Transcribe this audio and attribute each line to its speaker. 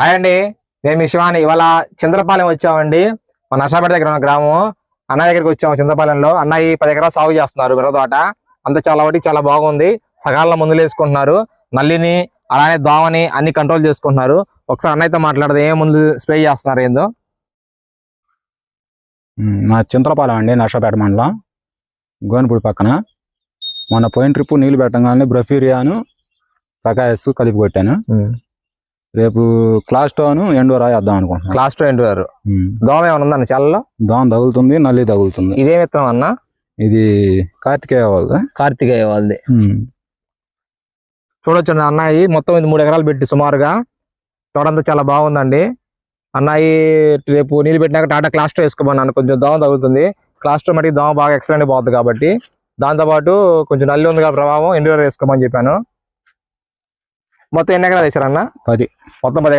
Speaker 1: Hi అండి. నేను మీ శివాని. ఇవాళ చంద్రపాలెం వచ్చామండి. మన నర్సాపేట దగ్గర ఉన్న గ్రామం. అన్న దగ్గరికి వచ్చాము చంద్రపాలెంలో అన్నయ్య పది ఎకరాలు సాగు చేస్తున్నారు బిర్ర తోట. అంత చాలా వాటి చాలా బాగుంది. సకాలంలో మందులు వేసుకుంటున్నారు. నల్లిని అలానే దోమని అన్ని కంట్రోల్ చేసుకుంటున్నారు. ఒకసారి అన్నయ్యతో మాట్లాడదు. ఏ ముందు స్ప్రే చేస్తున్నారు ఏందో?
Speaker 2: మా చింతలపాలెం అండి నర్సాపేట మండలం. గోనపూడి పక్కన. మొన్న పోయిన ట్రిప్ నీళ్ళు పెట్టగానే బ్రఫీరియాను ప్రకాయస్ కలిపి కొట్టాను. రేపు క్లాస్ టోను ఎండోరా వేద్దాం అనుకుంటున్నాను.
Speaker 1: క్లాస్ టూ ఎండు
Speaker 2: ఉమ్,
Speaker 1: దోమ ఏమైనా ఉందండి చల్లలో?
Speaker 2: దోమ తగులుతుంది నల్లి తగులుతుంది.
Speaker 1: ఇదే విత్తనం అన్న?
Speaker 2: ఇది కార్తికేయ వాళ్ళది.
Speaker 1: కార్తికేయ వాళ్ళది. చూడొచ్చు అన్నయ్య మొత్తం ఇది మూడు ఎకరాలు పెట్టి సుమారుగా. తోటంతా చాలా బాగుందండి. అన్నయ్య రేపు నీళ్ళు పెట్టినాక టాటా క్లాస్ టూ వేసుకోమన్నాను కొంచెం దోమ తగులుతుంది. క్లాస్ టూ మటుకు దోమ బాగా ఎక్సలెంట్ పోతుంది కాబట్టి దాంతోపాటు కొంచెం నల్లి ఉంది కాబట్టి ప్రభావం ఇండియర్ వేసుకోమని చెప్పాను. మొత్తం ఎన్ని ఎకరాలు వేసారన్న
Speaker 2: పది
Speaker 1: మొత్తం పది